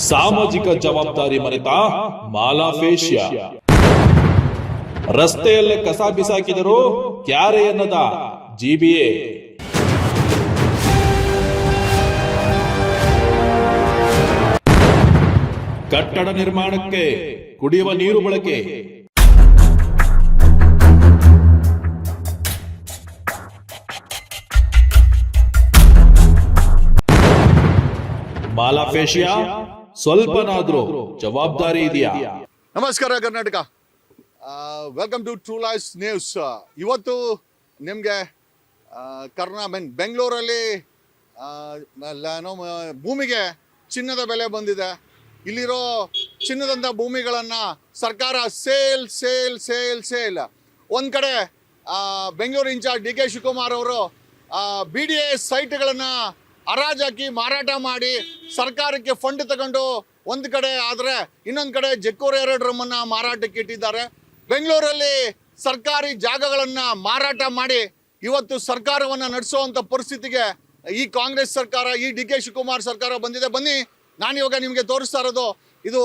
ಸಾಮಾಜಿಕ ಜವಾಬ್ದಾರಿ ಮರೆತ ಮಾಲಾಫೇಶಿಯಾ ರಸ್ತೆಯಲ್ಲೇ ಕಸ ಬಿಸಾಕಿದರು ಕ್ಯಾರೆ ಎನ್ನದ ಜಿಬಿಎ ಕಟ್ಟಡ ನಿರ್ಮಾಣಕ್ಕೆ ಕುಡಿಯುವ ನೀರು ಬಳಕೆ. ಮಾಲಾಫೇಶಿಯಾ ಸ್ವಲ್ಪನಾದ್ರೂ ಜವಾಬ್ದಾರಿ ಇದೆಯಾ? ನಮಸ್ಕಾರ, Karnataka. Welcome to True Life News ಇವತ್ತು ನಿಮಗೆ ಕರ್ನಾ ಮೀನ್ ಬೆಂಗಳೂರಲ್ಲಿ ಭೂಮಿಗೆ ಚಿನ್ನದ ಬೆಲೆ ಬಂದಿದೆ. ಇಲ್ಲಿರೋ ಚಿನ್ನದಂಥ ಭೂಮಿಗಳನ್ನು ಸರ್ಕಾರ ಸೇಲ್ ಸೇಲ್ ಸೇಲ್ ಸೇಲ್. ಒಂದು ಕಡೆ Bengaluru in-charge D K Shivakumar ಅವರು ಬಿ ಡಿ ಎ ಸೈಟ್ಗಳನ್ನು ಹರಾಜಾಕಿ ಮಾರಾಟ ಮಾಡಿ ಸರ್ಕಾರಕ್ಕೆ ಫಂಡ್ ತಗೊಂಡು ಒಂದು ಕಡೆ ಆದರೆ ಇನ್ನೊಂದು ಕಡೆ ಜಕ್ಕೂರು ಎರಡು ಮಾರಾಟಕ್ಕೆ ಇಟ್ಟಿದ್ದಾರೆ. ಬೆಂಗಳೂರಲ್ಲಿ ಸರ್ಕಾರಿ ಜಾಗಗಳನ್ನು ಮಾರಾಟ ಮಾಡಿ ಇವತ್ತು ಸರ್ಕಾರವನ್ನು ನಡೆಸುವಂಥ ಪರಿಸ್ಥಿತಿಗೆ ಈ ಕಾಂಗ್ರೆಸ್ ಸರ್ಕಾರ, ಈ ಡಿ ಕೆ ಶಿವಕುಮಾರ್ ಸರ್ಕಾರ ಬಂದಿದೆ. ಬನ್ನಿ, ನಾನು ಇವಾಗ ನಿಮಗೆ ತೋರಿಸ್ತಾ ಇರೋದು, ಇದು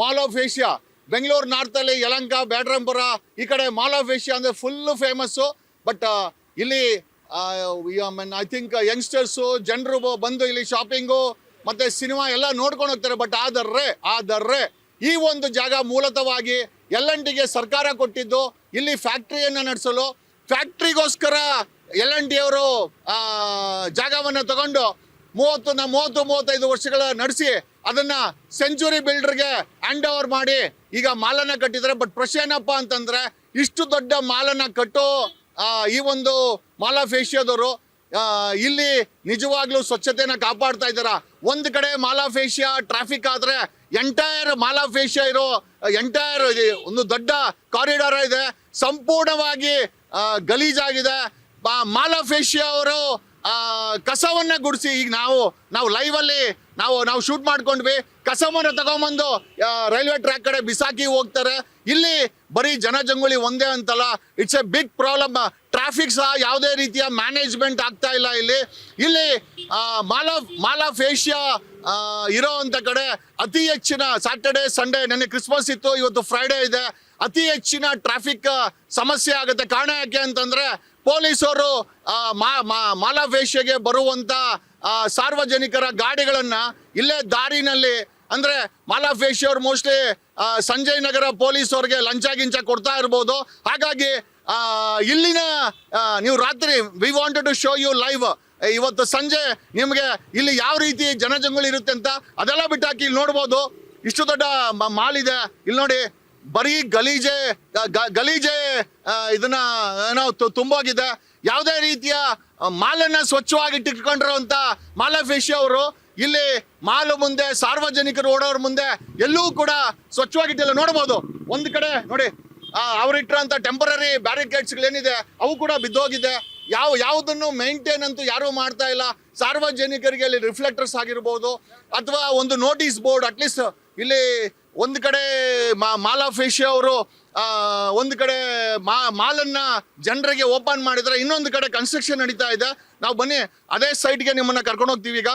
ಮಾಲ್ ಆಫ್ ಏಷ್ಯಾ ಬೆಂಗಳೂರು ನಾರ್ತಲ್ಲಿ ಯಲಂಕ ಬ್ಯಾಡ್ರಂಪುರ ಈ ಕಡೆ ಮಾಲ್ ಆಫ್ ಏಷ್ಯಾ ಅಂದರೆ ಫುಲ್ಲು ಫೇಮಸ್ಸು ಬಟ್ ಇಲ್ಲಿ ಐ ಥಿಂಕ್ ಯಂಗ್ಸ್ಟರ್ಸು ಜನರು ಬಂದು ಇಲ್ಲಿ ಶಾಪಿಂಗು ಮತ್ತು ಸಿನಿಮಾ ಎಲ್ಲ ನೋಡ್ಕೊಂಡು ಹೋಗ್ತಾರೆ. ಬಟ್ ಆದರೆ ಆದರೆ ಈ ಒಂದು ಜಾಗ ಮೂಲತವಾಗಿ ಎಲ್ ಎನ್ ಸರ್ಕಾರ ಕೊಟ್ಟಿದ್ದು, ಇಲ್ಲಿ ಫ್ಯಾಕ್ಟ್ರಿಯನ್ನು ನಡೆಸಲು ಫ್ಯಾಕ್ಟ್ರಿಗೋಸ್ಕರ ಎಲ್ ಎನ್ ಟಿ ಅವರು ಜಾಗವನ್ನು ತಗೊಂಡು ಮೂವತ್ತು ನ ಮೂವತ್ತು, ಮೂವತ್ತೈದು ವರ್ಷಗಳ ನಡೆಸಿ ಅದನ್ನು ಸೆಂಚುರಿ ಬಿಲ್ಡರ್ಗೆ ಹ್ಯಾಂಡ್ ಓವರ್ ಮಾಡಿ ಈಗ ಮಾಲನ್ನು ಕಟ್ಟಿದ್ದಾರೆ. ಬಟ್ ಪ್ರಶ್ನೆ ಏನಪ್ಪ ಅಂತಂದರೆ, ಇಷ್ಟು ದೊಡ್ಡ ಮಾಲನ್ನು ಕಟ್ಟೋ ಈ ಒಂದು ಮಾಲಾಫೇಷಿಯಾದವರು ಇಲ್ಲಿ ನಿಜವಾಗ್ಲೂ ಸ್ವಚ್ಛತೆಯನ್ನು ಕಾಪಾಡ್ತಾ ಇದ್ದಾರಾ? ಒಂದು ಕಡೆ ಮಾಲಾಫೇಷಿಯಾ ಟ್ರಾಫಿಕ್ ಆದ್ರೆ ಎಂಟೈರ್ ಮಾಲಾಫೇಷಿಯಾ ಇರೋ ಎಂಟೈರ್ ಒಂದು ದೊಡ್ಡ ಕಾರಿಡಾರ್ ಇದೆ. ಸಂಪೂರ್ಣವಾಗಿ ಗಲೀಜಾಗಿದೆ. ಮಾಲಾಫೇಷಿಯಾ ಮಾಲ್ ಅವರು ಕಸವನ್ನ ಗುಡಿಸಿ ಈಗ ನಾವು ನಾವು ಲೈವ್ ಅಲ್ಲಿ ನಾವು ನಾವು ಶೂಟ್ ಮಾಡ್ಕೊಂಡ್ವಿ. ಕಸಮರ ತಗೊಂಬಂದು ರೈಲ್ವೆ ಟ್ರ್ಯಾಕ್ ಕಡೆ ಬಿಸಾಕಿ ಹೋಗ್ತಾರೆ. ಇಲ್ಲಿ ಬರೀ ಜನಜಂಗುಳಿ ಒಂದೇ ಅಂತಲ್ಲ it's a big problem traffic ಸಹ ಯಾವುದೇ ರೀತಿಯ ಮ್ಯಾನೇಜ್ಮೆಂಟ್ ಆಗ್ತಾ ಇಲ್ಲ ಇಲ್ಲಿ. ಇಲ್ಲಿ mall of mall of Asia ಇರೋ ಅಂತ ಕಡೆ ಅತಿ ಹೆಚ್ಚಿನ ಸ್ಯಾಟರ್ಡೆ ಸಂಡೇ ನೆನ್ನೆ ಕ್ರಿಸ್ಮಸ್ ಇತ್ತು ಇವತ್ತು ಫ್ರೈಡೇ ಇದೆ. ಅತಿ ಹೆಚ್ಚಿನ ಟ್ರಾಫಿಕ್ ಸಮಸ್ಯೆ ಆಗುತ್ತೆ. ಕಾರಣ ಯಾಕೆ ಅಂತಂದ್ರೆ ಪೊಲೀಸರು ಮಾಲ್ ಆಫ್ ಏಷ್ಯಾಗೆ ಬರುವಂತ ಆ, ಸಾರ್ವಜನಿಕರ ಗಾಡಿಗಳನ್ನು ಇಲ್ಲೇ ದಾರಿನಲ್ಲಿ ಅಂದ್ರೆ ಮಾಲಾಫೇಶಿ ಅವರು ಮೋಸ್ಟ್ಲಿ ಸಂಜಯ್ ನಗರ ಪೊಲೀಸ್ ಅವ್ರಿಗೆ ಲಂಚ ಗಿಂಚ ಕೊಡ್ತಾ ಇರ್ಬೋದು. ಹಾಗಾಗಿ ಇಲ್ಲಿನ ನೀವು ರಾತ್ರಿ we wanted to show you live ಇವತ್ತು ಸಂಜೆ ನಿಮಗೆ ಇಲ್ಲಿ ಯಾವ ರೀತಿ ಜನಜಂಗುಳಿ ಇರುತ್ತೆ ಅಂತ ಅದೆಲ್ಲ ಬಿಟ್ಟಾಕಿ ಇಲ್ಲಿ ನೋಡ್ಬೋದು. ಇಷ್ಟು ದೊಡ್ಡ ಮಾಲ್ ಇದೆ. ಇಲ್ಲಿ ನೋಡಿ ಬರೀ ಗಲೀಜೆ ಗಲೀಜೆ ಇದನ್ನ ತು- ತುಂಬೋಗಿದೆ. ಯಾವುದೇ ರೀತಿಯ ಮಾಲನ್ನ ಸ್ವಚ್ಛವಾಗಿ ಇಟ್ಟಿಟ್ಕೊಂಡಿರುವಂತ ಮಾಲಫೇಶಿ ಅವರು, ಇಲ್ಲಿ ಮಾಲು ಮುಂದೆ, ಸಾರ್ವಜನಿಕರು ಓಡೋರ ಮುಂದೆ ಎಲ್ಲೂ ಕೂಡ ಸ್ವಚ್ಛವಾಗಿಟ್ಟಿಲ್ಲ ನೋಡ್ಬೋದು, ಒಂದು ಕಡೆ ನೋಡಿ ಅವರಿಟ್ಟಿರೋಂಥ ಟೆಂಪರರಿ ಬ್ಯಾರಿಕೇಡ್ಸ್ಗಳೇನಿದೆ ಅವು ಕೂಡ ಬಿದ್ದೋಗಿದೆ. ಯಾವ, ಯಾವುದನ್ನು ಮೇಂಟೈನ್ ಅಂತೂ ಯಾರೂ ಮಾಡ್ತಾ ಇಲ್ಲ. ಸಾರ್ವಜನಿಕರಿಗೆ ಇಲ್ಲಿ ರಿಫ್ಲೆಕ್ಟರ್ಸ್ ಆಗಿರ್ಬೋದು, ಅಥವಾ ಒಂದು ನೋಟಿಸ್ ಬೋರ್ಡ್ ಅಟ್ಲೀಸ್ಟ್ ಇಲ್ಲಿ ಒಂದು ಕಡೆ ಮಾ ಮಾಲಾ ಏಷ್ಯಾ ಅವರು ಒಂದು ಕಡೆ ಮಾ ಮಾಲನ್ನ ಜನರಿಗೆ ಓಪನ್ ಮಾಡಿದರೆ ಇನ್ನೊಂದು ಕಡೆ ಕನ್ಸ್ಟ್ರಕ್ಷನ್ ನಡೀತಾ ಇದೆ. ನಾವು ಬನ್ನಿ, ಅದೇ ಸೈಟ್ಗೆ ನಿಮ್ಮನ್ನ ಕರ್ಕೊಂಡು ಹೋಗ್ತೀವಿ ಈಗ.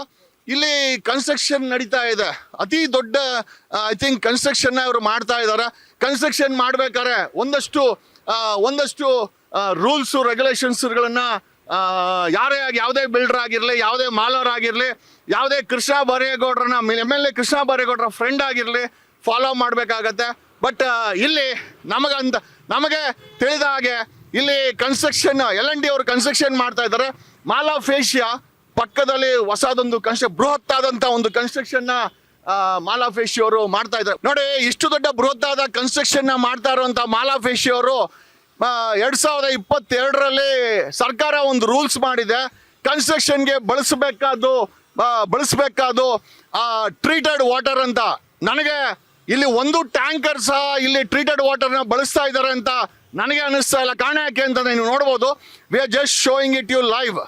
ಇಲ್ಲಿ ಕನ್ಸ್ಟ್ರಕ್ಷನ್ ನಡೀತಾ ಇದೆ. ಅತಿ ದೊಡ್ಡ ಐ ಥಿಂಕ್ ಕನ್ಸ್ಟ್ರಕ್ಷನ್ನ ಅವರು ಮಾಡ್ತಾ ಇದ್ದಾರೆ ಕನ್ಸ್ಟ್ರಕ್ಷನ್ ಮಾಡ್ಬೇಕಾದ್ರೆ ಒಂದಷ್ಟು ಒಂದಷ್ಟು ರೂಲ್ಸು ರೆಗ್ಯುಲೇಷನ್ಸ್ಗಳನ್ನು ಯಾರೇ ಆಗಿ ಯಾವುದೇ ಬಿಲ್ಡರ್ ಆಗಿರಲಿ, ಯಾವುದೇ ಮಾಲರ್ ಆಗಿರಲಿ, ಯಾವುದೇ ಕೃಷ್ಣ ಬರೇಗೌಡ್ರನ್ನ ಎಂ ಎಲ್ ಎ ಕೃಷ್ಣ ಬರೇಗೌಡ್ರ ಫ್ರೆಂಡ್ ಆಗಿರಲಿ ಫಾಲೋ ಮಾಡಬೇಕಾಗತ್ತೆ. ಬಟ್ ಇಲ್ಲಿ ನಮಗಂತ ನಮಗೆ ತಿಳಿದ ಹಾಗೆ ಇಲ್ಲಿ ಕನ್ಸ್ಟ್ರಕ್ಷನ್ ಎಲ್ ಎನ್ ಡಿ ಅವರು ಕನ್ಸ್ಟ್ರಕ್ಷನ್ ಮಾಡ್ತಾ ಇದ್ದಾರೆ. ಮಾಲ್ ಆಫ್ ಏಷ್ಯಾ ಪಕ್ಕದಲ್ಲಿ ಹೊಸದೊಂದು ಕನ್ಸ್ಟ್ರ ಬೃಹತ್ತಾದಂಥ ಒಂದು ಕನ್ಸ್ಟ್ರಕ್ಷನ್ನ ಮಾಲಾ ಏಷ್ಯಾ ಅವರು ಮಾಡ್ತಾ ಇದ್ದಾರೆ. ನೋಡಿ, ಇಷ್ಟು ದೊಡ್ಡ ಬೃಹತ್ತಾದ ಕನ್ಸ್ಟ್ರಕ್ಷನ್ನ ಮಾಡ್ತಾ ಇರುವಂಥ ಮಾಲಾ ಏಷ್ಯಾ ಅವರು ಎರಡ್ ಸಾವಿರದ ಇಪ್ಪತ್ತೆರಡರಲ್ಲಿ ಸರ್ಕಾರ ಒಂದು ರೂಲ್ಸ್ ಮಾಡಿದೆ. ಕನ್ಸ್ಟ್ರಕ್ಷನ್ಗೆ ಬಳಸಬೇಕಾದ್ದು ಬಳಸಬೇಕಾದ್ದು ಟ್ರೀಟೆಡ್ ವಾಟರ್ ಅಂತ. ನನಗೆ ಇಲ್ಲಿ ಒಂದು ಟ್ಯಾಂಕರ್ ಸಹ ಇಲ್ಲಿ ಟ್ರೀಟೆಡ್ ವಾಟರ್ನ ಬಳಸ್ತಾ ಇದ್ದಾರೆ ಅಂತ ನನಗೆ ಅನಿಸ್ತಾ ಇಲ್ಲ. ಕಾರಣ ಯಾಕೆ ಅಂತ ನೀವು ನೋಡ್ಬೋದು we are just showing it you live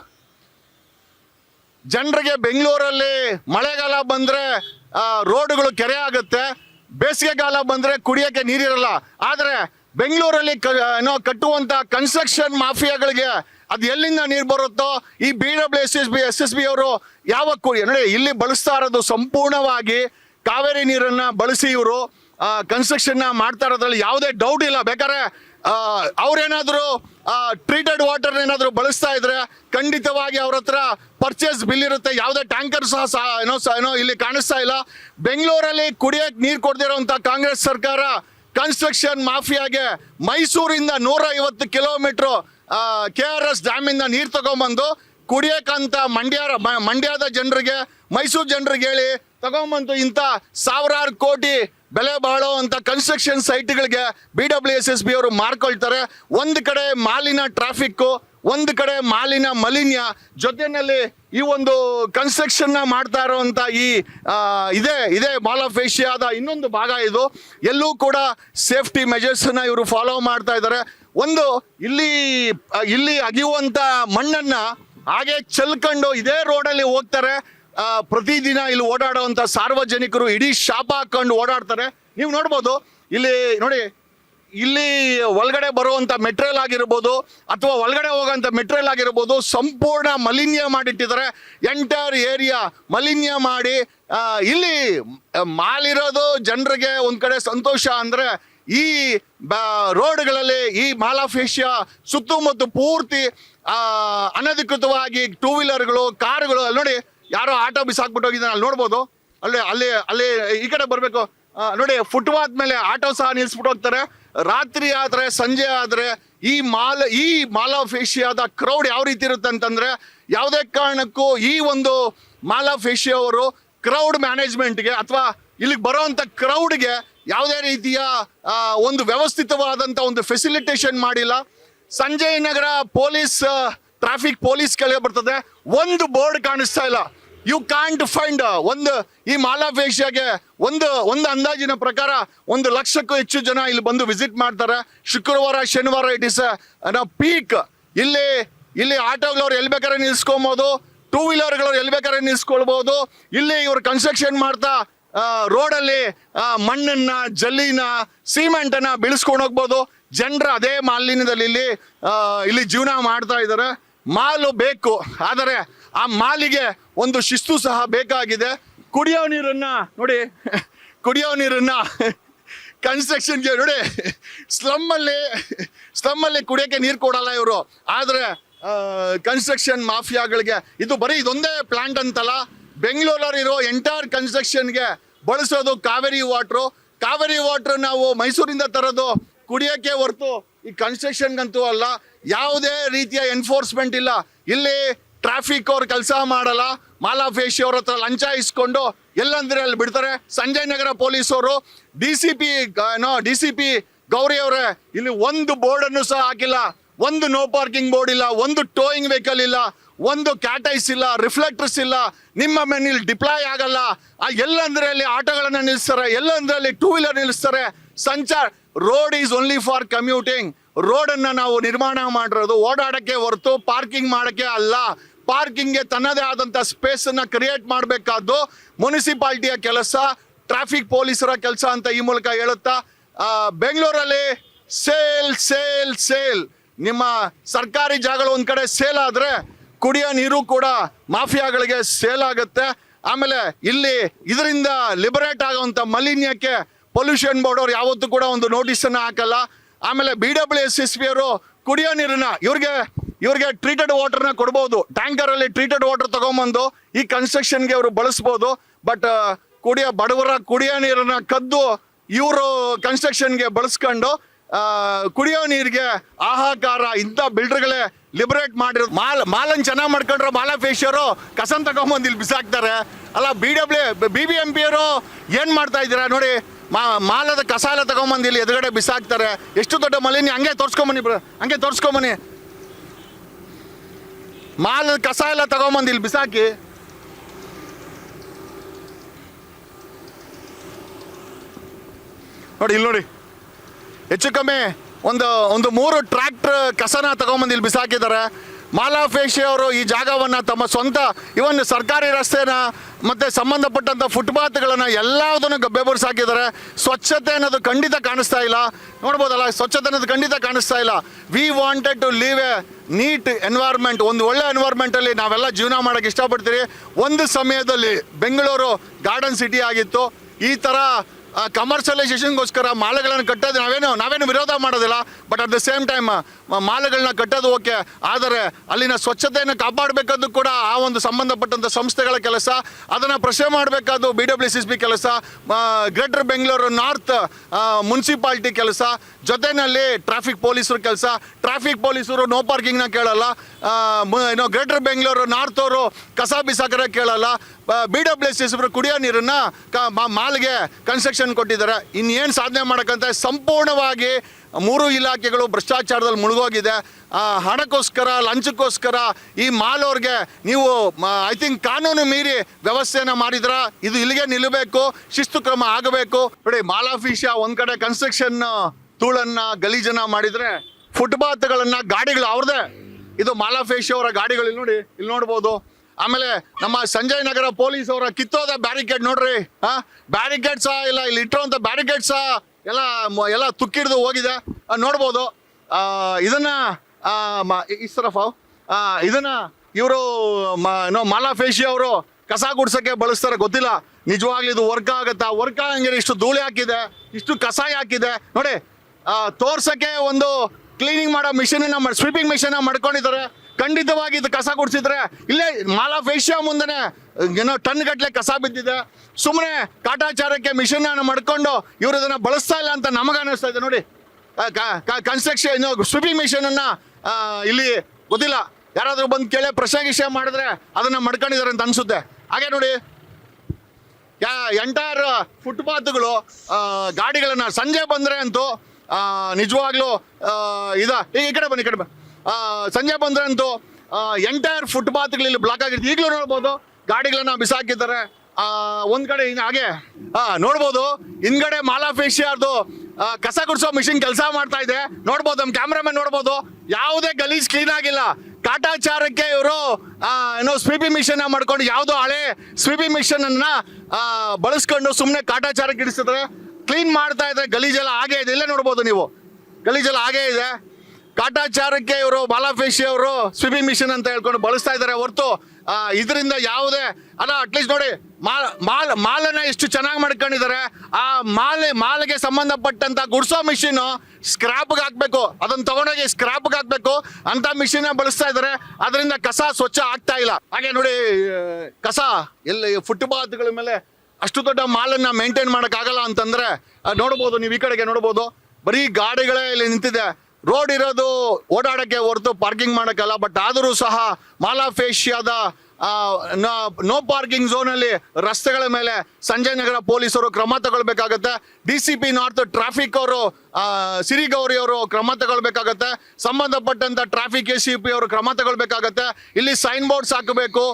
ಜನರಿಗೆ ಬೆಂಗಳೂರಲ್ಲಿ ಮಳೆಗಾಲ ಬಂದ್ರೆ ರೋಡ್ಗಳು ಕೆರೆ ಆಗುತ್ತೆ ಬೇಸಿಗೆಗಾಲ ಬಂದ್ರೆ ಕುಡಿಯೋಕ್ಕೆ ನೀರಿರಲ್ಲ. ಆದರೆ ಬೆಂಗಳೂರಲ್ಲಿ ಕ- ಏನೋ ಕಟ್ಟುವಂಥ ಕನ್ಸ್ಟ್ರಕ್ಷನ್ ಮಾಫಿಯಾಗಳಿಗೆ ಅದು ಎಲ್ಲಿಂದ ನೀರು ಬರುತ್ತೋ, ಈ B W S S B S S B ಅವರು ಯಾವ ಕು- ನೋಡಿ, ಇಲ್ಲಿ ಬಳಸ್ತಾ ಇರೋದು ಸಂಪೂರ್ಣವಾಗಿ ಕಾವೇರಿ ನೀರನ್ನ ಬಳಸಿ ಇವರು ಕನ್ಸ್ಟ್ರಕ್ಷನ್ನ ಮಾಡ್ತಾ ಇರೋದ್ರಲ್ಲಿ ಯಾವುದೇ ಡೌಟ್ ಇಲ್ಲ. ಬೇಕಾದ್ರೆ ಅವ್ರೇನಾದ್ರೂ ಟ್ರೀಟೆಡ್ ವಾಟರ್ ಏನಾದರೂ ಬಳಸ್ತಾ ಇದ್ರೆ ಖಂಡಿತವಾಗಿ ಅವ್ರ ಹತ್ರ ಪರ್ಚೇಸ್ ಬಿಲ್ ಇರುತ್ತೆ. ಯಾವುದೇ ಟ್ಯಾಂಕರ್ ಸಹ ಏನೋ ಸಹ ಏನೋ ಇಲ್ಲಿ ಕಾಣಿಸ್ತಾ ಇಲ್ಲ. ಬೆಂಗಳೂರಲ್ಲಿ ಕುಡಿಯಕ್ ನೀರು ಕೊಡ್ದಿರೋಂಥ ಕಾಂಗ್ರೆಸ್ ಸರ್ಕಾರ ಕನ್ಸ್ಟ್ರಕ್ಷನ್ ಮಾಫಿಯಾಗೆ ಮೈಸೂರಿಂದ ನೂರ ಐವತ್ತು ಕಿಲೋಮೀಟ್ರು ಕೆ ಆರ್ ಎಸ್ ಡ್ಯಾಮಿಂದ ನೀರು ತಗೊಂಬಂದು ಕುಡಿಯಕ್ಕಂತ ಮಂಡ್ಯ ಮಂಡ್ಯದ ಜನರಿಗೆ, ಮೈಸೂರು ಜನರಿಗೆ ಹೇಳಿ ತಗೊಂಬಂದು ಇಂಥ ಸಾವಿರಾರು ಕೋಟಿ ಬೆಲೆ ಬಾಳೋ ಅಂತ construction ಸೈಟ್ಗಳಿಗೆ B W S S B ಅವರು ಮಾರ್ಕೊಳ್ತಾರೆ. ಒಂದು ಕಡೆ ಮಾಲಿನ ಟ್ರಾಫಿಕ್ಕು ಒಂದು ಕಡೆ ಮಾಲಿನ ಮಲಿನ್ಯ ಜೊತೆಯಲ್ಲಿ ಈ ಒಂದು ಕನ್ಸ್ಟ್ರಕ್ಷನ್ ಮಾಡ್ತಾ ಇರೋವಂಥ ಈ ಇದೇ ಇದೇ ಮಾಲ್ ಆಫ್ ಏಷ್ಯಾದ ಇನ್ನೊಂದು ಭಾಗ ಇದು. ಎಲ್ಲೂ ಕೂಡ ಸೇಫ್ಟಿ ಮೆಜರ್ಸನ್ನು ಇವರು ಫಾಲೋ ಮಾಡ್ತಾ ಇದ್ದಾರೆ. ಒಂದು ಇಲ್ಲಿ ಇಲ್ಲಿ ಅಗಿಯುವಂತ ಮಣ್ಣನ್ನ ಹಾಗೆ ಚೆಲ್ಕೊಂಡು ಇದೇ ರೋಡಲ್ಲಿ ಹೋಗ್ತಾರೆ. ಪ್ರತಿದಿನ ಇಲ್ಲಿ ಓಡಾಡುವಂತ ಸಾರ್ವಜನಿಕರು ಇಡೀ ಶಾಪ ಹಾಕೊಂಡು ಓಡಾಡ್ತಾರೆ. ನೀವು ನೋಡ್ಬೋದು, ಇಲ್ಲಿ ನೋಡಿ, ಇಲ್ಲಿ ಒಳಗಡೆ ಬರುವಂತ ಮೆಟ್ರಿಯಲ್ ಆಗಿರ್ಬೋದು ಅಥವಾ ಒಳಗಡೆ ಹೋಗೋಂಥ ಮೆಟ್ರಿಯಲ್ ಆಗಿರ್ಬೋದು ಸಂಪೂರ್ಣ ಮಲಿನ್ಯ ಮಾಡಿಟ್ಟಿದ್ದಾರೆ. ಎಂಟೈರ್ ಏರಿಯಾ ಮಲಿನ್ಯ ಮಾಡಿ ಇಲ್ಲಿ ಮಾಲಿರೋದು ಜನರಿಗೆ ಒಂದು ಕಡೆ ಸಂತೋಷ ಅಂದ್ರೆ ಈ ರೋಡ್ಗಳಲ್ಲಿ ಈ ಮಾಲ್ ಸುತ್ತಮುತ್ತ ಪೂರ್ತಿ ಅನಧಿಕೃತವಾಗಿ ಟೂ ವೀಲರ್ಗಳು ಕಾರುಗಳು ಅಲ್ಲಿ ನೋಡಿ ಯಾರೋ ಆಟೋ ಬಿಸಾಕ್ಬಿಟ್ಟು ಹೋಗಿದ್ದಾನೆ ಅಲ್ಲಿ ನೋಡ್ಬೋದು. ಅಲ್ಲಿ ಅಲ್ಲಿ ಅಲ್ಲಿ ಈ ಕಡೆ ಬರಬೇಕು. ನೋಡಿ, ಫುಟ್ಪಾತ್ ಮೇಲೆ ಆಟೋ ಸಹ ನಿಲ್ಲಿಸ್ಬಿಟ್ಟು ಹೋಗ್ತಾರೆ. ರಾತ್ರಿ ಆದರೆ, ಸಂಜೆ ಆದರೆ ಈ ಮಾಲ್ ಈ ಮಾಲ್ ಆಫ್ ಏಷ್ಯಾದ ಕ್ರೌಡ್ ಯಾವ ರೀತಿ ಇರುತ್ತೆ ಅಂತಂದರೆ, ಯಾವುದೇ ಕಾರಣಕ್ಕೂ ಈ ಒಂದು ಮಾಲ್ ಆಫ್ ಏಷ್ಯಾ ಅವರು ಕ್ರೌಡ್ ಮ್ಯಾನೇಜ್ಮೆಂಟ್ಗೆ ಅಥವಾ ಇಲ್ಲಿಗೆ ಬರೋವಂಥ ಕ್ರೌಡ್ಗೆ ಯಾವುದೇ ರೀತಿಯ ಒಂದು ವ್ಯವಸ್ಥಿತವಾದಂಥ ಒಂದು ಫೆಸಿಲಿಟೇಷನ್ ಮಾಡಿಲ್ಲ. Sanjay Nagar police traffic police ಕೆಳಗೆ ಬರ್ತದೆ. ಒಂದು ಬೋರ್ಡ್ ಕಾಣಿಸ್ತಾ ಇಲ್ಲ. ಯು ಕ್ಯಾಂಟ್ ಫೈಂಡ್ ಒಂದು ಈ ಮಾಲಾಪೇಕ್ಷೆಗೆ ಒಂದು ಒಂದು ಅಂದಾಜಿನ ಪ್ರಕಾರ ಒಂದು ಲಕ್ಷಕ್ಕೂ ಹೆಚ್ಚು ಜನ ಇಲ್ಲಿ ಬಂದು ವಿಸಿಟ್ ಮಾಡ್ತಾರೆ. ಶುಕ್ರವಾರ, ಶನಿವಾರ ಇಟ್ ಇಸ್ ಪೀಕ್ ಇಲ್ಲಿ ಇಲ್ಲಿ ಆಟೋಗಳವ್ರು ಎಲ್ಲಿ ಬೇಕಾದ್ರೆ ನಿಲ್ಸ್ಕೊಬೋದು ಟೂ ವೀಲರ್ಗಳವ್ರು ಎಲ್ಲಿ ಬೇಕಾದ್ರೆ ನಿಲ್ಸ್ಕೊಳ್ಬೋದು. ಇಲ್ಲಿ ಇವರು ಕನ್ಸ್ಟ್ರಕ್ಷನ್ ಮಾಡ್ತಾ ರೋಡಲ್ಲಿ ಮಣ್ಣನ್ನು, ಜಲ್ಲಿನ ಸಿಮೆಂಟನ್ನು ಬೆಳೆಸ್ಕೊಂಡು ಹೋಗ್ಬೋದು. ಜನರು ಅದೇ ಮಾಲಿನ್ಯದಲ್ಲಿ ಇಲ್ಲಿ ಇಲ್ಲಿ ಜೀವನ ಮಾಡ್ತಾ ಇದ್ದಾರೆ. ಮಾಲು ಬೇಕು. ಆದರೆ ಆ ಮಾಲಿಗೆ ಒಂದು ಶಿಸ್ತು ಸಹ ಬೇಕಾಗಿದೆ. ಕುಡಿಯೋ ನೀರನ್ನ ನೋಡಿ, ಕುಡಿಯೋ ನೀರನ್ನ ಕನ್ಸ್ಟ್ರಕ್ಷನ್ಗೆ ನೋಡಿ ಸ್ಲಮ್ಮಲ್ಲಿ ಸ್ಲಮ್ಮಲ್ಲಿ ಕುಡಿಯೋಕ್ಕೆ ನೀರು ಕೊಡಲ್ಲ ಇವರು. ಆದರೆ ಕನ್ಸ್ಟ್ರಕ್ಷನ್ ಮಾಫಿಯಾಗಳಿಗೆ ಇದು ಬರೀ ಇದೊಂದೇ ಪ್ಲಾಂಟ್ ಅಂತಲ್ಲ, ಬೆಂಗಳೂರಲ್ಲಿರೋ ಎಂಟೈರ್ ಕನ್ಸ್ಟ್ರಕ್ಷನ್ಗೆ ಬಳಸೋದು ಕಾವೇರಿ ವಾಟ್ರು ಕಾವೇರಿ ವಾಟ್ರ್ ನಾವು ಮೈಸೂರಿಂದ ತರೋದು ಕುಡಿಯೋಕ್ಕೆ ಹೊರತು ಈ ಕನ್ಸ್ಟ್ರಕ್ಷನ್ಗಂತೂ ಅಲ್ಲ. ಯಾವುದೇ ರೀತಿಯ ಎನ್ಫೋರ್ಸ್ಮೆಂಟ್ ಇಲ್ಲ. ಇಲ್ಲಿ ಟ್ರಾಫಿಕ್ ಅವ್ರು ಕೆಲಸ ಮಾಡಲ್ಲ, ಮಾಲಾಫೇಶಿ ಅವ್ರ ಹತ್ರ ಲಂಚ ಇಸ್ಕೊಂಡು ಎಲ್ಲಂದ್ರೆ ಅಲ್ಲಿ ಬಿಡ್ತಾರೆ. Sanjay Nagar ಪೊಲೀಸವರು D C P no D C P Gowri ಅವರೇ, ಇಲ್ಲಿ ಒಂದು ಬೋರ್ಡ್ ಅನ್ನು ಸಹ ಹಾಕಿಲ್ಲ. ಒಂದು ನೋ ಪಾರ್ಕಿಂಗ್ ಬೋರ್ಡ್ ಇಲ್ಲ, ಒಂದು ಟೋಯಿಂಗ್ ವೆಹಿಕಲ್ ಇಲ್ಲ, ಒಂದು ಕ್ಯಾಟೈಸ್ ಇಲ್ಲ, ರಿಫ್ಲೆಕ್ಟರ್ಸ್ ಇಲ್ಲ, ನಿಮ್ಮ ಮನೇಲಿ ಡಿಪ್ಲಾಯ್ ಆಗಲ್ಲ. ಆ ಎಲ್ಲಂದ್ರೆ ಅಲ್ಲಿ ಆಟೋಗಳನ್ನ ನಿಲ್ಲಿಸ್ತಾರೆ ಎಲ್ಲಂದ್ರೆ ಅಲ್ಲಿ ಟೂ ವೀಲರ್ ನಿಲ್ಲಿಸ್ತಾರೆ. ಸಂಚಾರ road is only for commuting ರೋಡನ್ನು ನಾವು ನಿರ್ಮಾಣ ಮಾಡಿರೋದು, ಓಡಾಡಕ್ಕೆ ಹೊರತು ಪಾರ್ಕಿಂಗ್ ಮಾಡೋಕ್ಕೆ ಅಲ್ಲ. ಪಾರ್ಕಿಂಗ್ಗೆ ತನ್ನದೇ ಆದಂತ ಸ್ಪೇಸ್ ಅನ್ನ ಕ್ರಿಯೇಟ್ ಮಾಡಬೇಕಾದ್ದು ಮುನ್ಸಿಪಾಲ್ಟಿಯ ಕೆಲಸ ಟ್ರಾಫಿಕ್ ಪೊಲೀಸರ ಕೆಲಸ ಅಂತ ಈ ಮೂಲಕ ಹೇಳುತ್ತಾ ಬೆಂಗಳೂರಲ್ಲಿ ಸೇಲ್ ಸೇಲ್ ಸೇಲ್ ನಿಮ್ಮ ಸರ್ಕಾರಿ ಜಾಗಗಳು ಒಂದು ಕಡೆ ಸೇಲ್ ಆದ್ರೆ ಕುಡಿಯೋ ನೀರು ಕೂಡ ಮಾಫಿಯಾಗಳಿಗೆ ಸೇಲ್ ಆಗುತ್ತೆ. ಆಮೇಲೆ ಇಲ್ಲಿ ಇದರಿಂದ ಲಿಬರೇಟ್ ಆಗುವಂತ ಮಲಿನ್ಯಕ್ಕೆ ಪೊಲ್ಯೂಷನ್ ಬೋರ್ಡ್ ಅವ್ರು ಯಾವತ್ತೂ ಕೂಡ ಒಂದು ನೋಟಿಸ್ ಅನ್ನ ಹಾಕಲ್ಲ. ಆಮೇಲೆ B W S S P ಅವರು ಕುಡಿಯೋ ನೀರನ್ನ ಇವ್ರಿಗೆ ಇವ್ರಿಗೆ ಟ್ರೀಟೆಡ್ ವಾಟರ್ನ ಕೊಡ್ಬೋದು. ಟ್ಯಾಂಕರ್ ಅಲ್ಲಿ ಟ್ರೀಟೆಡ್ ವಾಟರ್ ತಗೊಂಬಂದು ಈ ಕನ್ಸ್ಟ್ರಕ್ಷನ್ಗೆ ಅವರು ಬಳಸ್ಬೋದು. ಬಟ್ ಕುಡಿಯೋ ಬಡವರ ಕುಡಿಯೋ ನೀರನ್ನ ಕದ್ದು ಇವರು ಕನ್ಸ್ಟ್ರಕ್ಷನ್ಗೆ ಬಳಸ್ಕೊಂಡು ಕುಡಿಯೋ ನೀರಿಗೆ ಆಹಾಕಾರ ಇಂಥ ಬಿಲ್ಡರ್ಗಳೇ ಲಿಬರೇಟ್ ಮಾಡಿರೋ ಮಾಲ್, ಮಾಲನ್ ಚೆನ್ನಾಗಿ ಮಾಡ್ಕೊಂಡ್ರೆ ಮಾಲ ಫೇಶಿಯರು ಕಸನ್ ತಗೊಂಬಂದು ಇಲ್ಲಿ ಬಿಸಾಕ್ತಾರೆ. ಅಲ್ಲ B W B B M P ಅವರು ಏನು ಮಾಡ್ತಾ ಇದ್ದೀರಾ ನೋಡಿ, ಮಾ, ಮಾಲದ ಕಸ ಎಲ್ಲ ತಗೊಂಬಂದು ಇಲ್ಲಿ ಎದುರುಗಡೆ ಬಿಸಾಕ್ತಾರೆ. ಎಷ್ಟು ದೊಡ್ಡ ಮಲಿನಿ, ಹಂಗೆ ತೋರಿಸ್ಕೊಂಬನ್ನಿ ಬ್ರ, ಹಂಗೆ ತೋರ್ಸ್ಕೊಂಬನ್ನಿ ಮಾಲದ ಕಸ ಎಲ್ಲ ತಗೊಂಬಂದು ಇಲ್ಲಿ ಬಿಸಾಕಿ. ನೋಡಿ, ಇಲ್ಲಿ ನೋಡಿ. ಹೆಚ್ಚು ಕಮ್ಮಿ ಒಂದು ಒಂದು ಮೂರು ಟ್ರ್ಯಾಕ್ಟರ್ ಕಸನ ತಗೊಂಬಂದು ಇಲ್ಲಿ ಬಿಸಾಕಿದ್ದಾರೆ. ಮಾಲಾಫೇಶಿ ಅವರು ಈ ಜಾಗವನ್ನು ತಮ್ಮ ಸ್ವಂತ ಇವನ್ ಸರ್ಕಾರಿ ರಸ್ತೆನ ಮತ್ತೆ ಸಂಬಂಧಪಟ್ಟಂಥ ಫುಟ್ಪಾತ್ಗಳನ್ನು ಎಲ್ಲದನ್ನು ಗಬ್ಬೆ ಹಾಕಿದ್ದಾರೆ. ಸ್ವಚ್ಛತೆ ಅನ್ನೋದು ಖಂಡಿತ ಕಾಣಿಸ್ತಾ ಇಲ್ಲ. ನೋಡ್ಬೋದಲ್ಲ, ಸ್ವಚ್ಛತೆ ಅನ್ನೋದು ಖಂಡಿತ ಕಾಣಿಸ್ತಾ ಇಲ್ಲ. We wanted to leave a neat environment ಒಂದು ಒಳ್ಳೆ ಎನ್ವೈರ್ಮೆಂಟಲ್ಲಿ ನಾವೆಲ್ಲ ಜೀವನ ಮಾಡೋಕ್ಕೆ ಇಷ್ಟಪಡ್ತೀರಿ. ಒಂದು ಸಮಯದಲ್ಲಿ ಬೆಂಗಳೂರು ಗಾರ್ಡನ್ ಸಿಟಿ ಆಗಿತ್ತು. ಈ ಥರ ಕಮರ್ಷಿಯಲೈಸೇಷನ್ಗೋಸ್ಕರ ಮಾಲೆಗಳನ್ನು ಕಟ್ಟೋದು ನಾವೇನು ನಾವೇನು ವಿರೋಧ ಮಾಡೋದಿಲ್ಲ. But at the same time ಮಾಲೆಗಳನ್ನ ಕಟ್ಟೋದು ಓಕೆ ಆದರೆ ಅಲ್ಲಿನ ಸ್ವಚ್ಛತೆಯನ್ನು ಕಾಪಾಡಬೇಕಾದ್ದು ಕೂಡ ಆ ಒಂದು ಸಂಬಂಧಪಟ್ಟಂಥ ಸಂಸ್ಥೆಗಳ ಕೆಲಸ. ಅದನ್ನು ಪ್ರಶ್ನೆ ಮಾಡಬೇಕಾದ್ದು ಬಿ ಡಬ್ಲ್ಯೂ ಸಿ ಬಿ ಕೆಲಸ. ಗ್ರೇಟರ್ ಬೆಂಗಳೂರು ನಾರ್ತ್ ಮುನ್ಸಿಪಾಲ್ಟಿ ಕೆಲಸ. ಜೊತೆಯಲ್ಲಿ ಟ್ರಾಫಿಕ್ ಪೊಲೀಸರು ಕೆಲಸ. ಟ್ರಾಫಿಕ್ ಪೊಲೀಸರು ನೋ ಪಾರ್ಕಿಂಗ್ನ ಕೇಳಲ್ಲ ಏನೋ ಗ್ರೇಟರ್ ಬೆಂಗಳೂರು ನಾರ್ತ್ ಅವರು ಕಸ ಬಿಸಾಕರ ಕೇಳಲ್ಲ. ಬಿ ಡಬ್ಲ್ಯೂ ಸಿ ಕುಡಿಯೋ ನೀರನ್ನು ಮಾಲ್ಗೆ ಕನ್ಸ್ಟ್ರಕ್ಷನ್ ಕೊಟ್ಟಿದ್ದಾರೆ. ಇನ್ನೇನು ಸಾಧನೆ ಮಾಡೋಕ್ಕಂತ ಸಂಪೂರ್ಣವಾಗಿ ಮೂರು ಇಲಾಖೆಗಳು ಭ್ರಷ್ಟಾಚಾರದಲ್ಲಿ ಮುಳುಗೋಗಿದೆ. ಹಣಕ್ಕೋಸ್ಕರ, ಲಂಚಕ್ಕೋಸ್ಕರ ಈ ಮಾಲ್ ಅವ್ರಿಗೆ ನೀವು ಐ ಥಿಂಕ್ ಕಾನೂನು ಮೀರಿ ವ್ಯವಸ್ಥೆಯನ್ನು ಮಾಡಿದ್ರ ಇದು ಇಲ್ಲಿಗೆ ನಿಲ್ಲಬೇಕು, ಶಿಸ್ತು ಕ್ರಮ ಆಗಬೇಕು. ನೋಡಿ, ಮಾಲ್ ಆಫೀಸಿಯ ಒಂದ್ ಕಡೆ ಕನ್ಸ್ಟ್ರಕ್ಷನ್ ತೂಳನ್ನ ಗಲೀಜನ್ನ ಮಾಡಿದ್ರೆ ಫುಟ್ಪಾತ್ಗಳನ್ನ ಗಾಡಿಗಳು ಅವ್ರದೇ. ಇದು ಮಾಲಾಫೇಶಿಯವರ ಗಾಡಿಗಳು ಇಲ್ಲಿ ನೋಡಿ, ಇಲ್ಲಿ ನೋಡ್ಬೋದು. ಆಮೇಲೆ ನಮ್ಮ ಸಂಜಯ್ ನಗರ ಪೊಲೀಸ್ ಅವರ ಕಿತ್ತೋದ ಬ್ಯಾರಿಕೇಡ್ ನೋಡ್ರಿ ಹಾ? ಸಹ ಇಲ್ಲ ಇಲ್ಲಿ ಇಟ್ಟಿರುವಂತ ಸಹ ಎಲ್ಲ ಎಲ್ಲ ತುಕ್ಕಿಡ್ದು ಹೋಗಿದೆ. ನೋಡ್ಬೋದು. ಇದನ್ನ ಆ, ಮ- ಇಸ್ ತರಫ್ ಅವ್. ಆ, ಇದನ್ನ ಇವರು ಏನೋ ಮಾಲಾಫೇಶಿ ಅವರು ಕಸ ಗುಡ್ಸಕ್ಕೆ ಬಳಸ್ತಾರೆ ಗೊತ್ತಿಲ್ಲ. ನಿಜವಾಗ್ಲೂ ಇದು ವರ್ಕ್ ಆಗುತ್ತಾ? ವರ್ಕ್ ಆಗಂಗಿಲ್ಲ ಇಷ್ಟು ಧೂಳಿ ಹಾಕಿದೆ ಇಷ್ಟು ಕಸ ಹಾಕಿದೆ. ನೋಡಿ ತೋರ್ಸಕ್ಕೆ ಒಂದು ಕ್ಲೀನಿಂಗ್ ಮಾಡೋ ಮಿಷಿನ್ ಸ್ವೀಪಿಂಗ್ ಮಿಷಿನ್ ಮಾಡ್ಕೊಂಡಿದ್ದಾರೆ. ಖಂಡಿತವಾಗಿ ಇದು ಕಸ ಗುಡಿಸಿದ್ರೆ, ಇಲ್ಲೇ ಮಾಲ್ ಆಫ್ ಏಷ್ಯಾ ಮುಂದೆನೆ, ಏನೋ ಟನ್ ಗಟ್ಟಲೆ ಕಸ ಬಿದ್ದಿದೆ. ಸುಮ್ಮನೆ ಕಾಟಾಚಾರಕ್ಕೆ ಮಿಷನ್ ಮಾಡ್ಕೊಂಡು ಇವರು ಇದನ್ನ ಬಳಸ್ತಾ ಇಲ್ಲ ಅಂತ ನಮಗೆ ಅನಿಸ್ತಾ ಇದೆ ನೋಡಿ. ಕನ್ಸ್ಟ್ರಕ್ಷನ್ ಸ್ವೀಪಿಂಗ್ ಮಿಷನ್ ಅನ್ನ ಇಲ್ಲಿ ಗೊತ್ತಿಲ್ಲ. ಯಾರಾದರೂ ಬಂದು ಕೇಳಿ ಪ್ರಶ್ನೆ ಗಿಶ್ನೆ ಮಾಡಿದ್ರೆ ಅದನ್ನ ಮಡ್ಕೊಂಡಿದ್ದಾರೆ ಅಂತ ಅನ್ಸುತ್ತೆ. ಹಾಗೆ ನೋಡಿ ಎಂಟೈರ್ ಫುಟ್ಪಾತ್ಗಳು ಗಾಡಿಗಳನ್ನ ಸಂಜೆ ಬಂದ್ರೆ ಅಂತೂ ನಿಜವಾಗ್ಲೂ ಇದ, ಈ ಕಡೆ ಬನ್ನಿ ಕಡೆ ಬನ್ನಿ. ಸಂಜೆ ಬಂದ್ರೆ ಅಂತೂ ಎಂಟೈರ್ ಫುಟ್ಪಾತ್ ಇಲ್ಲಿ ಬ್ಲಾಕ್ ಆಗಿರ್ತೀವಿ ಈಗಲೂ ನೋಡ್ಬೋದು, ಗಾಡಿಗಳನ್ನ ಬಿಸಾಕಿದ್ದಾರೆ. ಒಂದ್ ಕಡೆ ಹಾಗೆ ನೋಡ್ಬೋದು, ಹಿಂದ್ಗಡೆ ಮಾಲಾಫೇಶಿಯಾರ್ದು ಕಸ ಗುಡಿಸೋ ಮಿಷಿನ್ ಕೆಲಸ ಮಾಡ್ತಾ ಇದೆ. ನೋಡ್ಬೋದು ನಮ್ಮ ಕ್ಯಾಮ್ರಾಮನ್ ನೋಡ್ಬೋದು, ಯಾವುದೇ ಗಲೀಜ್ ಕ್ಲೀನ್ ಆಗಿಲ್ಲ. ಕಾಟಾಚಾರಕ್ಕೆ ಇವರು ಏನೋ ಸ್ವೀಪಿಂಗ್ ಮಿಷನ್ ಮಾಡ್ಕೊಂಡು ಯಾವುದೋ ಹಳೆ ಸ್ವೀಪಿಂಗ್ ಮಿಷನ್ ಅನ್ನ ಬಳಸ್ಕೊಂಡು ಸುಮ್ಮನೆ ಕಾಟಾಚಾರಕ್ಕೆ ಇಡಿಸಿದ್ರೆ ಕ್ಲೀನ್ ಮಾಡ್ತಾ ಇದ್ರೆ ಗಲೀಜೆಲ್ಲ ಹಾಗೆ ಇದೆ. ಇಲ್ಲೇ ನೋಡ್ಬೋದು ನೀವು. ಗಲೀಜೆಲ್ಲ ಹಾಗೆ ಇದೆ. ಕಾಟಾಚಾರಕ್ಕೆ ಇವರು ಬಾಲಾಫೇಶಿ ಅವರು ಸ್ವಿಮಿಂಗ್ ಮಿಷನ್ ಅಂತ ಹೇಳ್ಕೊಂಡು ಬಳಸ್ತಾ ಇದ್ದಾರೆ. ಹೊರತು ಇದರಿಂದ ಯಾವುದೇ, ಅಲ್ಲ ಅಟ್ಲೀಸ್ಟ್ ನೋಡಿ, ಮಾಲ್ ಮಾಲ್, ಮಾಲನ್ನ ಎಷ್ಟು ಚೆನ್ನಾಗಿ ಮಾಡ್ಕೊಂಡಿದ್ದಾರೆ. ಆ ಮಾಲೆ, ಮಾಲ್ಗೆ ಸಂಬಂಧಪಟ್ಟಂತ ಗುಡ್ಸೋ ಮಿಷಿನ್ ಸ್ಕ್ರಾಪ್ಗೆ ಹಾಕ್ಬೇಕು. ಅದನ್ನ ತಗೊಂಡೋಗಿ ಸ್ಕ್ರಾಪ್ಗೆ ಹಾಕ್ಬೇಕು. ಅಂತ ಮಿಷಿನ್ ಬಳಸ್ತಾ ಇದ್ದಾರೆ. ಅದರಿಂದ ಕಸ ಸ್ವಚ್ಛ ಆಗ್ತಾ ಇಲ್ಲ. ಹಾಗೆ ನೋಡಿ, ಕಸ, ಎಲ್ಲಿ ಫುಟ್ಪಾತ್ಗಳ ಮೇಲೆ ಅಷ್ಟು ದೊಡ್ಡ ಮಾಲನ್ನ ಮೇಂಟೈನ್ ಮಾಡೋಕ್ಕಾಗಲ್ಲ ಅಂತಂದ್ರೆ ನೋಡ್ಬೋದು, ನೀವು ಈ ಕಡೆಗೆ ನೋಡ್ಬೋದು, ಬರೀ ಗಾಡಿಗಳೇ ಇಲ್ಲಿ ನಿಂತಿದೆ. ರೋಡ್ ಇರೋದು ಓಡಾಡಕ್ಕೆ ಹೊರತು ಪಾರ್ಕಿಂಗ್ ಮಾಡೋಕ್ಕಲ್ಲ ಬಟ್ ಆದರೂ ಸಹ ಮಾಲಾಫೇಶಿಯಾದ ನೋ ಪಾರ್ಕಿಂಗ್ ಝೋನಲ್ಲಿ ರಸ್ತೆಗಳ ಮೇಲೆ ಸಂಜಯ್ ನಗರ ಪೊಲೀಸರು ಕ್ರಮ ತಗೊಳ್ಬೇಕಾಗತ್ತೆ. D C P north traffic ಅವರು ಸಿರಿಗೌರಿ ಅವರು ಕ್ರಮ ತಗೊಳ್ಬೇಕಾಗತ್ತೆ. ಸಂಬಂಧಪಟ್ಟಂತ ಟ್ರಾಫಿಕ್ ಎ ಸಿ ಪಿ ಅವರು ಕ್ರಮ ತಗೊಳ್ಬೇಕಾಗತ್ತೆ. ಇಲ್ಲಿ ಸೈನ್ ಬೋರ್ಡ್ಸ್ ಹಾಕಬೇಕು.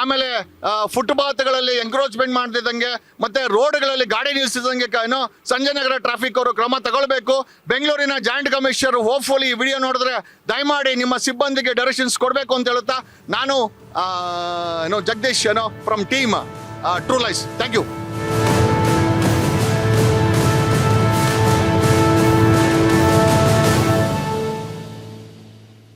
ಆಮೇಲೆ ಫುಟ್ಪಾತ್ಗಳಲ್ಲಿ ಎಂಕ್ರೋಚ್ಮೆಂಟ್ ಮಾಡ್ತಿದ್ದಂಗೆ, ಮತ್ತೆ ರೋಡ್ಗಳಲ್ಲಿ ಗಾಡಿ ನಿಲ್ಲಿಸಿದಂಗೆ ಏನು, ಸಂಜಯ್ ನಗರ ಟ್ರಾಫಿಕ್ ಅವರು ಕ್ರಮ ತಗೊಳ್ಬೇಕು. ಬೆಂಗಳೂರಿನ ಜಾಯಿಂಟ್ ಕಮಿಷನರ್ ಹೋಪ್ಫುಲಿ ಈ ವಿಡಿಯೋ ನೋಡಿದ್ರೆ ದಯಮಾಡಿ ನಿಮ್ಮ ಸಿಬ್ಬಂದಿಗೆ ಡೈರೆಕ್ಷನ್ಸ್ ಕೊಡಬೇಕು ಅಂತ ಹೇಳುತ್ತಾ ನಾನು Uh, you know, Jagdish, you know, from team uh, True Lies. Thank you.